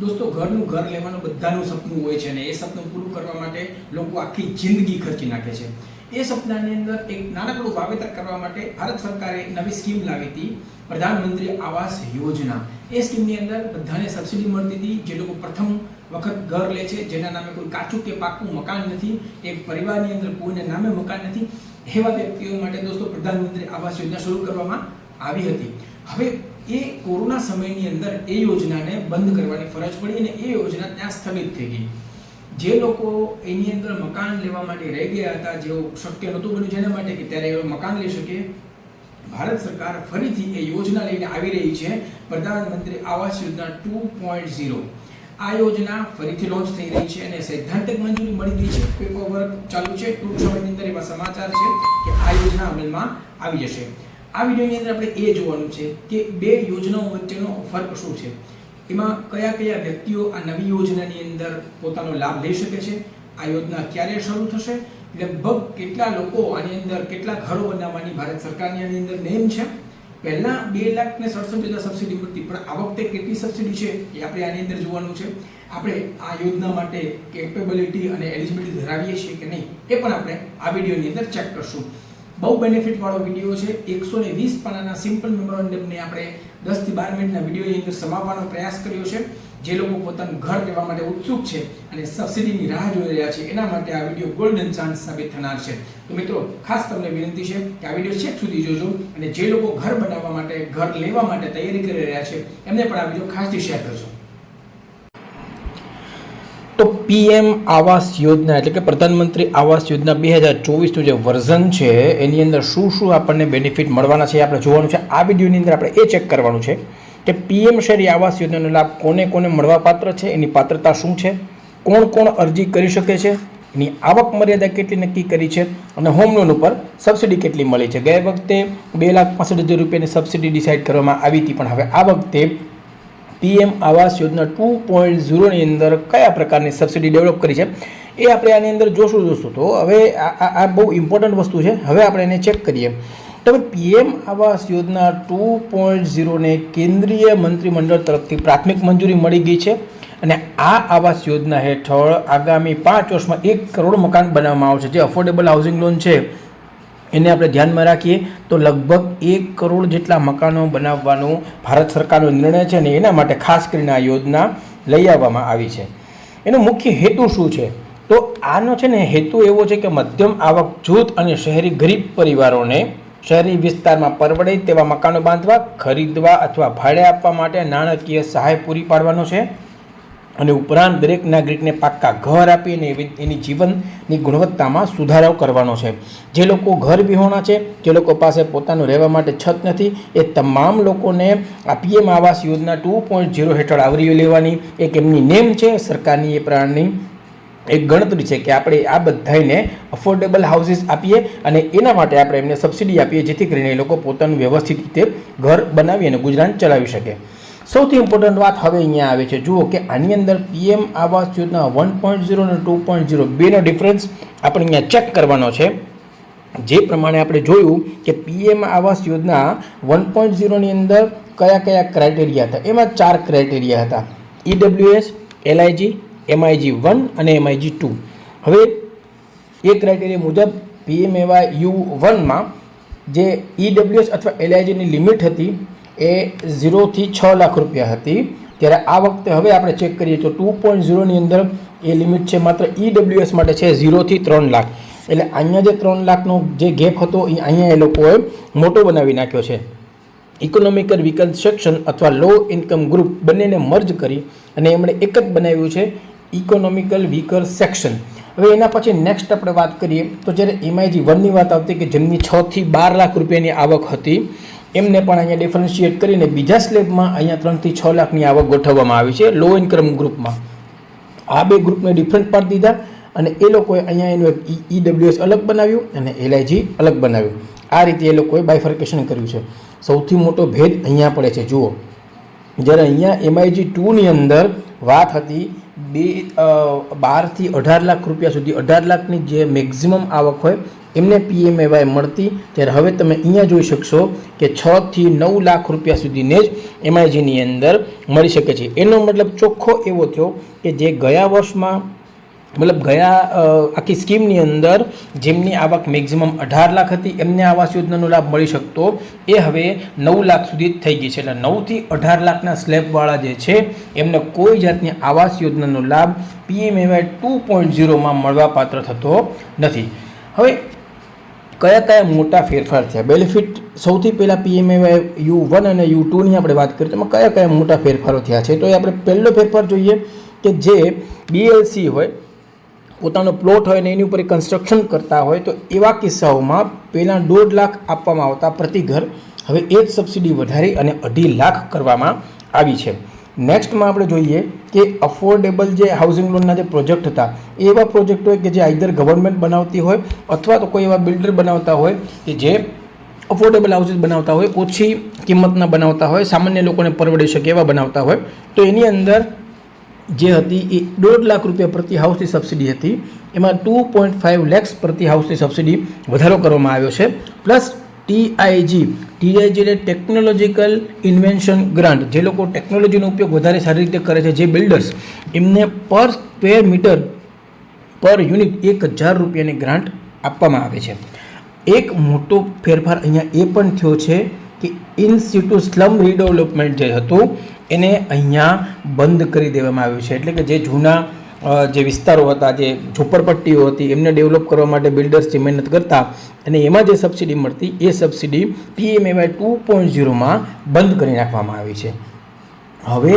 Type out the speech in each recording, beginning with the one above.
દોસ્તો, ઘરનું ઘર લેવાનું બધાનું સપનું હોય છે અને એ સપનું પૂરું કરવા માટે લોકો આખી જિંદગી ખર્ચી નાખે છે. એ સપનાની અંદર એક નાનકડું વાવેતર કરવા માટે ભારત સરકારે નવી સ્કીમ લાવી હતી, પ્રધાનમંત્રી આવાસ યોજના. એ સ્કીમની અંદર બધાને સબસિડી મળતી હતી, જે લોકો પ્રથમ વખત ઘર લે છે, જેના નામે કોઈ કાચું કે પાકું મકાન નથી, એક પરિવારની અંદર કોઈને નામે મકાન નથી, એવા વ્યક્તિઓ માટે દોસ્તો, પ્રધાનમંત્રી આવાસ યોજના શરૂ કરવામાં આવી હતી. હવે એ કોરોના સમયની અંદર એ યોજનાને બંધ કરવાની ફરજ પડી અને એ યોજના ત્યાં સ્થગિત થઈ ગઈ. જે લોકો એની અંદર મકાન લેવા માટે રહી ગયા હતા, જેઓ શક્ય નહોતું બન્યું જેના માટે કે ત્યારે એ મકાન લઈ શકે. ભારત સરકાર ફરીથી એ યોજના લઈને આવી રહી છે. પ્રધાનમંત્રી Awas Yojana two point zero. આ યોજના ફરીથી લોન્ચ થઈ રહી છે અને સૈદ્ધાંતિક મંજૂરી મળી ગઈ છે. પેપર વર્ક ચાલુ છે. ટૂંક સમયની અંદર એવા સમાચાર છે કે આ યોજના અમલમાં આવી જશે. આ વિડીયોની અંદર આપણે એ જોવાનું છે કે બે યોજનાઓ વચ્ચેનો ફર્ક શું છે? એમાં કયા કયા વ્યક્તિઓ આ નવી યોજનાની અંદર પોતાનો લાભ લઈ શકે છે? આ યોજના ક્યારે શરૂ થશે? લગભગ કેટલા લોકો આની અંદર કેટલા ઘરો બનાવવાની ભારત સરકારની આની અંદર નેમ છે? પહેલાં બે લાખ ને સડસઠ હજાર સબસિડી મળતી, પણ આ વખતે કેટલી સબસિડી છે એ આપણે આની અંદર જોવાનું છે. આપણે આ યોજના માટે કેપેબિલિટી અને એલિજિબિલિટી ધરાવીએ છીએ કે નહીં, એ પણ આપણે આ વિડીયોની અંદર ચેક કરશું. બહુ બેનિફિટ વાળો વીડિયો છે. એકસો ને વીસ પાનાના સિમ્પલ મેમોરેન્ડમને આપણે દસથી બાર મિનિટના વિડીયોની અંદર સમાવવાનો પ્રયાસ કર્યો છે. જે લોકો પોતાનું ઘર લેવા માટે ઉત્સુક છે અને સબસિડીની રાહ જોઈ રહ્યા છે. એના માટે આ વીડિયો ગોલ્ડન ચાન્સ સાબિત થનાર છે. તો મિત્રો, ખાસ તમને વિનંતી છે કે આ વીડિયો છેક સુધી જોજો અને જે લોકો ઘર બનાવવા માટે, ઘર લેવા માટે તૈયારી કરી રહ્યા છે, એમને પણ આ વીડિયો ખાસથી શેર કરજો. પીએમ આવાસ યોજના એટલે કે પ્રધાનમંત્રી આવાસ યોજના બે હજાર ચોવીસનું જે વર્ઝન છે, એની અંદર શું શું આપણને બેનિફિટ મળવાના છે આપણે જોવાનું છે. આ વિડીયોની અંદર આપણે એ ચેક કરવાનું છે કે પીએમ શહેરી આવાસ યોજનાનો લાભ કોને કોને મળવાપાત્ર છે, એની પાત્રતા શું છે, કોણ કોણ અરજી કરી શકે છે, એની આવક મર્યાદા કેટલી નક્કી કરી છે અને હોમ લોન ઉપર સબસિડી કેટલી મળી છે. ગયા વખતે બે લાખ પાસઠ હજાર રૂપિયાની સબસિડી ડિસાઇડ કરવામાં આવી હતી, પણ હવે આ વખતે પીએમ આવાસ યોજના ટુ પોઈન્ટ ઝીરોની અંદર કયા પ્રકારની સબસિડી ડેવલપ કરી છે? એ આપણે આની અંદર જોશું દોસ્તો તો. હવે આ બહુ ઇમ્પોર્ટન્ટ વસ્તુ છે. હવે આપણે એને ચેક કરીએ. તો પીએમ આવાસ યોજના ટુ પોઈન્ટ ઝીરોને કેન્દ્રીય મંત્રીમંડળ તરફથી પ્રાથમિક મંજૂરી મળી ગઈ છે અને આ આવાસ યોજના હેઠળ આગામી પાંચ વર્ષમાં એક કરોડ મકાન બનાવવામાં આવશે. જે અફોર્ડેબલ હાઉસિંગ લોન છે. એને આપણે ધ્યાનમાં રાખીએ તો લગભગ એક કરોડ જેટલા મકાનો બનાવવાનો ભારત સરકારનો નિર્ણય છે અને એના માટે ખાસ કરીને આ યોજના લઈ આવવામાં આવી છે. એનો મુખ્ય હેતુ શું છે? તો આનો છે ને હેતુ એવો છે કે મધ્યમ આવક જૂથ અને શહેરી ગરીબ પરિવારોને શહેરી વિસ્તારમાં પરવડે તેવા મકાનો બાંધવા, ખરીદવા અથવા ભાડે આપવા માટે નાણાકીય સહાય પૂરી પાડવાનો છે. અને ઉપરાંત દરેક નાગરિકને પાક્કા ઘર આપી અને એવી- એની જીવનની ગુણવત્તામાં સુધારો કરવાનો છે. જે લોકો ઘર વિહોણા છે, જે લોકો પાસે પોતાનું રહેવા માટે છત નથી, એ તમામ લોકોને આ પીએમ આવાસ યોજના ટુ પોઈન્ટ ઝીરો હેઠળ આવરી લેવાની એક એમની નેમ છે, સરકારની એ પ્રાણની એક ગણતરી છે કે આપણે આ બધાને અફોર્ડેબલ હાઉસીસ આપીએ અને એના માટે આપણે એમને સબસિડી આપીએ જેથી કરીને એ લોકો પોતાનું વ્યવસ્થિત રીતે ઘર બનાવી અને ગુજરાન ચલાવી શકે. સૌથી ઇમ્પોર્ટન્ટ વાત હવે અહીંયા આવે છે. જુઓ કે આની અંદર PM Awas Yojana one point zero અને ટુ પોઈન્ટ ઝીરો બેનો ડિફરન્સ આપણે અહીંયા ચેક કરવાનો છે. જે પ્રમાણે આપણે જોયું કે PM Awas Yojana one point ઝીરોની અંદર કયા કયા ક્રાઇટેરિયા હતા? એમાં ચાર ક્રાઇટેરિયા હતા. ઈડબ્લ્યુએસ એલઆઈજી એમઆઈજી વન અને એમઆઈજી ટુ હવે એ ક્રાઇટેરિયા મુજબ પીએમ એવા યુ વનમાં જે ઈડબ્લ્યુએસ અથવા એલઆઈજીની લિમિટ હતી એ ઝીરોથી છ લાખ રૂપિયા હતી. ત્યારે આ વખતે હવે આપણે ચેક કરીએ તો ટુ પોઈન્ટ ઝીરોની અંદર એ લિમિટ છે માત્ર ઈડબ્લ્યુએસ માટે છે ઝીરોથી ત્રણ લાખ. એટલે અહીંયા જે ત્રણ લાખનો જે ગેપ હતો એ અહીંયા એ લોકોએ મોટો બનાવી નાખ્યો છે. ઇકોનોમિકલ વિકલ સેક્શન અથવા લો ઇન્કમ ગ્રુપ બંનેને મર્જ કરી અને એમણે એક જ બનાવ્યું છે ઇકોનોમિકલ વ્હીકલ સેક્શન હવે એના પછી નેક્સ્ટ આપણે વાત કરીએ તો જ્યારે એમઆઈજી વનની વાત આવતી કે જેમની છથી બાર લાખ રૂપિયાની આવક હતી એમને પણ અહીંયા ડિફરન્શિએટ કરીને બીજા સ્લેબમાં અહીંયા ત્રણથી છ લાખની આવક ગોઠવવામાં આવી છે લો ઇન્કમ ગ્રુપમાં આ બે ગ્રુપને ડિફરન્ટ પાડી દીધા અને એ લોકોએ અહીંયા એનું એક ઈડબ્લ્યુએસ અલગ બનાવ્યું અને એલઆઈજી અલગ બનાવ્યું. આ રીતે એ લોકોએ બાયફર્કેશન કર્યું છે. સૌથી મોટો ભેદ અહીંયા પડે છે. જુઓ. જ્યારે અહીંયા એમઆઈજી ટુની અંદર વાત હતી, બે બારથી અઢાર લાખ રૂપિયા સુધી, અઢાર લાખની જે મેક્ઝિમમ આવક હોય એમને પીએમએવાય મળતી. ત્યારે હવે તમે અહીંયા જોઈ શકશો કે છથી નવ લાખ રૂપિયા સુધીને જ એમઆઈજીની અંદર મળી શકે છે. એનો મતલબ ચોખ્ખો એવો થયો કે જે ગયા વર્ષમાં, મતલબ ગયા આખી સ્કીમની અંદર જેમની આવક મેક્ઝિમમ અઢાર લાખ હતી, એમને આવાસ યોજનાનો લાભ મળી શકતો. એ હવે નવ લાખ સુધી જ થઈ ગઈ છે. એટલે નવથી અઢાર લાખના સ્લેબવાળા જે છે, એમને કોઈ જાતની આવાસ યોજનાનો લાભ પીએમએવાય ટુ પોઈન્ટ ઝીરોમાં મળવાપાત્ર થતો નથી. હવે કયા કયા મોટા ફેરફાર થયા? બેનિફિટ સૌથી પહેલાં પીએમએવાય યુ વન અને યુ ટુની આપણે વાત કરીએ તો એમાં કયા કયા મોટા ફેરફારો થયા છે? તો એ આપણે પહેલો ફેરફાર જોઈએ કે જે બીએલસી હોય, પોતાનો પ્લોટ હોય ને એની ઉપર કન્સ્ટ્રક્શન કરતા હોય, તો એવા કિસ્સાઓમાં પહેલાં દોઢ લાખ આપવામાં આવતા પ્રતિ ઘર હવે એ જ સબસિડી વધારી અને અઢી લાખ કરવામાં આવી છે. નેક્સ્ટમાં આપણે જોઈએ કે અફોર્ડેબલ જે હાઉસિંગ લોનના જે પ્રોજેક્ટ હતા, એવા પ્રોજેક્ટ હોય કે જે આઈધર ગવર્મેન્ટ બનાવતી હોય અથવા તો કોઈ એવા બિલ્ડર બનાવતા હોય કે જે અફોર્ડેબલ હાઉસીસ બનાવતા હોય, ઓછી કિંમતના બનાવતા હોય, સામાન્ય લોકોને પરવડી શકે એવા બનાવતા હોય, તો એની અંદર જે હતી એ દોઢ લાખ રૂપિયા પ્રતિ હાઉસની સબસિડી હતી. એમાં ટુ પોઈન્ટ ફાઇવ લેક્સ પ્રતિ હાઉસની સબસિડી વધારો કરવામાં આવ્યો છે. પ્લસ ટીઆઈજી ટીઆઈજી એટલે ટેકનોલોજીકલ ઇન્વેન્શન ગ્રાન્ટ. જે લોકો ટેકનોલોજીનો ઉપયોગ વધારે સારી રીતે કરે છે, જે બિલ્ડર્સ, એમને પર સ્ક્વેર મીટર પર યુનિટ એક હજાર રૂપિયાની ગ્રાન્ટ આપવામાં આવે છે. એક મોટો ફેરફાર અહીંયા એ પણ થયો છે કે ઇન સિટુ સ્લમ રીડેવલપમેન્ટ જે હતું, એને અહીંયા બંધ કરી દેવામાં આવ્યું છે. એટલે કે જે જૂના જે વિસ્તારો હતા, જે ઝૂંપડપટ્ટીઓ હતી, એમને ડેવલપ કરવા માટે બિલ્ડર્સ જે મહેનત કરતા અને એમાં જે સબસિડી મળતી, એ સબસિડી પીએમએવાય ટુ પોઈન્ટ ઝીરોમાં બંધ કરી નાખવામાં આવી છે. હવે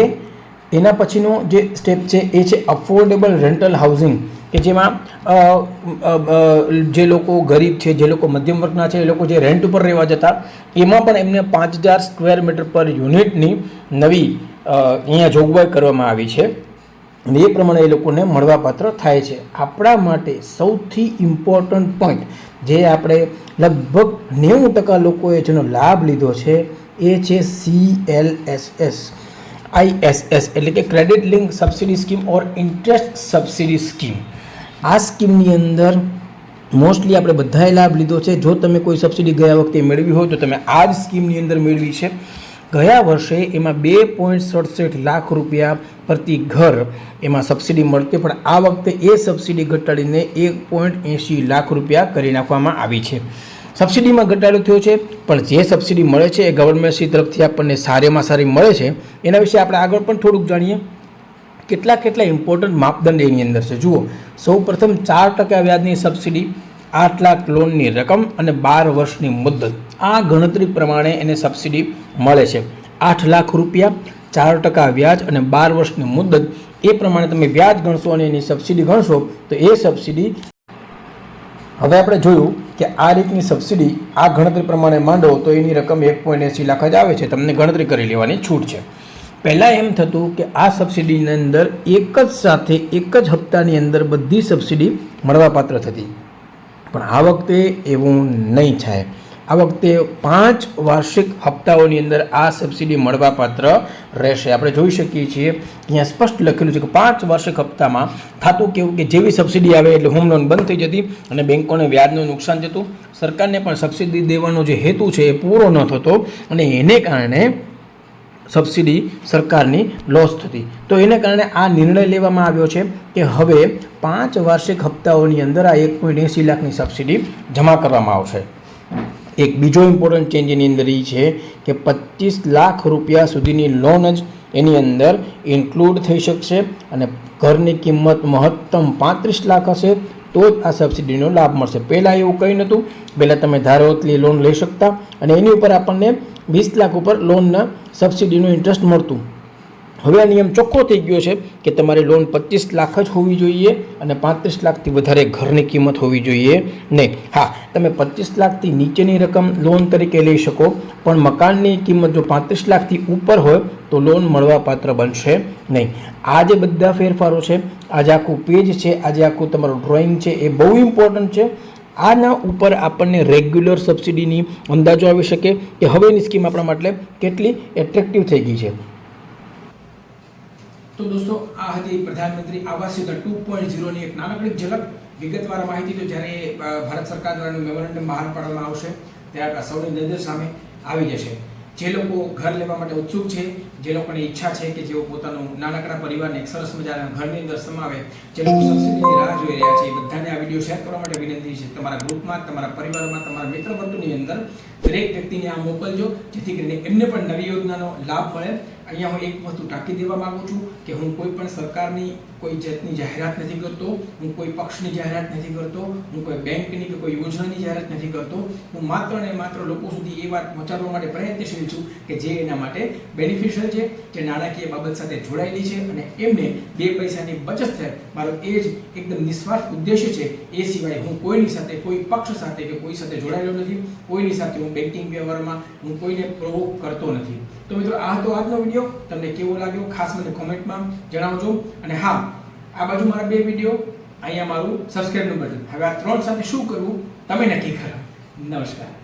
એના પછીનો જે સ્ટેપ છે, એ છે અફોર્ડેબલ રેન્ટલ હાઉસિંગ કે જેમાં જે લોકો ગરીબ છે, જે લોકો મધ્યમ વર્ગના છે, એ લોકો જે રેન્ટ ઉપર રહેવા જતા, એમાં પણ એમને પાંચ હજાર સ્ક્વેર મીટર પર યુનિટની નવી અહીંયા જોગવાઈ કરવામાં આવી છે. અને એ પ્રમાણે એ લોકોને મળવાપાત્ર થાય છે. આપણા માટે સૌથી ઇમ્પોર્ટન્ટ પોઈન્ટ જે આપણે લગભગ નેવું ટકા લોકોએ જેનો લાભ લીધો છે એ છે C L S S ISS એટલે કે credit link subsidy scheme or interest subsidy scheme આ સ્કીમની અંદર મોસ્ટલી આપણે બધાએ લાભ લીધો છે. જો તમે કોઈ સબસિડી ગયા વખતે મેળવી હોય તો તમે આ જ સ્કીમની અંદર મેળવી છે. ગયા વર્ષે એમાં બે પોઈન્ટ સડસઠ લાખ રૂપિયા પ્રતિ ઘર એમાં સબસિડી મળતી, પણ આ વખતે એ સબસિડી ઘટાડીને એક પોઈન્ટ એંશી લાખ રૂપિયા કરી નાખવામાં આવી છે. સબસિડીમાં ઘટાડો થયો છે, પણ જે સબસિડી મળે છે એ ગવર્મેન્ટશ્રી તરફથી આપણને સારીમાં સારી મળે છે. એના વિશે આપણે આગળ પણ થોડુંક જાણીએ. કેટલા કેટલા ઇમ્પોર્ટન્ટ માપદંડ એની અંદર છે? જુઓ સૌ પ્રથમ ચાર ટકા વ્યાજની સબસિડી આઠ લાખ લોનની રકમ અને બાર વર્ષની મુદ્દત આ ગણતરી પ્રમાણે એને સબસિડી મળે છે. આઠ લાખ રૂપિયા, ચાર ટકા વ્યાજ અને બાર વર્ષની મુદત. એ પ્રમાણે તમે વ્યાજ ગણશો અને એની સબસિડી ગણશો, તો એ સબસિડી હવે આપણે જોયું કે આ રીતની સબસિડી આ ગણતરી પ્રમાણે માંડો, તો એની રકમ એક પોઈન્ટ એંસી લાખ જ આવે છે. તમને ગણતરી કરી લેવાની છૂટ છે. પહેલાં એમ થતું કે આ સબસિડીની અંદર એક જ સાથે, એક જ હપ્તાની અંદર બધી સબસિડી મળવાપાત્ર થતી. પણ આ વખતે એવું નહીં થાય. આ વખતે પાંચ વાર્ષિક હપ્તાઓની અંદર આ સબસિડી મળવાપાત્ર રહેશે. આપણે જોઈ શકીએ છીએ, અહીંયા સ્પષ્ટ લખેલું છે કે પાંચ વાર્ષિક હપ્તામાં થતું કેવું કે જેવી સબસિડી આવે એટલે હોમ લોન બંધ થઈ જતી અને બેંકોને વ્યાજનું નુકસાન જતું. સરકારને પણ સબસિડી દેવાનો જે હેતુ છે એ પૂરો ન થતો અને એને કારણે સબસિડી સરકારની લોસ થતી. તો એને કારણે આ નિર્ણય લેવામાં આવ્યો છે કે હવે પાંચ વાર્ષિક હપ્તાઓની અંદર આ એક પોઈન્ટ એંસી લાખની સબસિડી જમા કરવામાં આવશે. એક બીજો ઇમ્પોર્ટન્ટ ચેન્જ એની અંદર એ છે કે પચીસ લાખ રૂપિયા સુધીની લોન જ એની અંદર ઇન્ક્લુડ થઈ શકશે અને ઘરની કિંમત મહત્તમ પાંત્રીસ લાખ હશે તો જ આ સબસિડીનો લાભ મળશે. પહેલાં એવું કંઈ નહોતું. પહેલાં તમે ધારો એટલી લોન લઈ શકતા અને એની ઉપર આપણને વીસ લાખ ઉપર લોનના સબસિડીનું ઇન્ટરેસ્ટ મળતું. હવે આ નિયમ ચોખ્ખો થઈ ગયો છે કે તમારી લોન પચીસ લાખ જ હોવી જોઈએ અને પાંત્રીસ લાખથી વધારે ઘરની કિંમત હોવી જોઈએ નહીં. હા, તમે પચીસ લાખથી નીચેની રકમ લોન તરીકે લઈ શકો, પણ મકાનની કિંમત જો પાંત્રીસ લાખથી ઉપર હોય તો લોન મળવાપાત્ર બનશે નહીં. આ જે બધા ફેરફારો છે, આજે આખું પેજ છે, આજે આખું તમારું ડ્રોઈંગ છે, એ બહુ ઇમ્પોર્ટન્ટ છે. આના ઉપર આપણને રેગ્યુલર સબસિડીની અંદાજો આવી શકે કે હવેની સ્કીમ આપણા માટે કેટલી એટ્રેક્ટિવ થઈ ગઈ છે. તો દોસ્તો, આ હતી પ્રધાનમંત્રી આવાસ યોજના ટુ પોઈન્ટ ઝીરોની એક નાનકડી ઝલક. વિગતવાર માહિતી તો જ્યારે ભારત સરકાર દ્વારા મેમોરેન્ડમ બહાર પાડવામાં આવશે, ત્યારે સૌની નજર સામે આવી જશે. જે લોકો ઘર લેવા માટે ઉત્સુક છે જે લોકોની ઈચ્છા છે કે જેઓ પોતાનું નાનકડા પરિવારને સરસ મજાના ઘરની અંદર સમાવે, જે લોકો સબસિડીની રાહ જોઈ રહ્યા છે, એ બધાને આ વીડિયો શેર કરવા માટે વિનંતી છે. તમારા ગ્રુપમાં, તમારા પરિવારમાં, તમારા મિત્ર બંધુની અંદર દરેક વ્યક્તિને આ મોકલજો, જેથી કરીને એમને પણ નવી યોજનાનો લાભ મળે. અહીંયા હું એક વસ્તુ ટાંકી દેવા માંગુ છું કે હું કોઈ પણ સરકારની, કોઈ જાતની જાહેરાત નથી કરતો, હું કોઈ પક્ષની જાહેરાત નથી કરતો, હું કોઈ બેંકની કે કોઈ યોજનાની જાહેરાત નથી કરતો. હું માત્ર ને માત્ર લોકો સુધી એ વાત પહોંચાડવા માટે પ્રયત્નશીલ છું કે જે એના માટે બેનિફિશિયલ છે જે નાણાકીય બાબત સાથે જોડાયેલી છે અને એમને બે પૈસાની બચત થાય. મારો એ જ એકદમ નિસ્વાર્થ ઉદ્દેશ્ય છે. એ સિવાય હું કોઈની સાથે, કોઈ પક્ષ સાથે કે કોઈ સાથે જોડાયેલો નથી. કોઈની સાથે હું બેન્કિંગ વ્યવહારમાં હું કોઈને પ્રોવોક કરતો નથી. તો મિત્રો, આ હતો આજનો વીડિયો તમને કેવો લાગ્યો? ખાસ મને કોમેન્ટમાં જણાવજો. અને હા, આ બાજુ મારા બે વીડિયો અહીંયા મારું સબસ્ક્રાઈબનું બટન હવે આ ત્રણ સાથે શું કરવું? તમે નક્કી કરો. નમસ્કાર.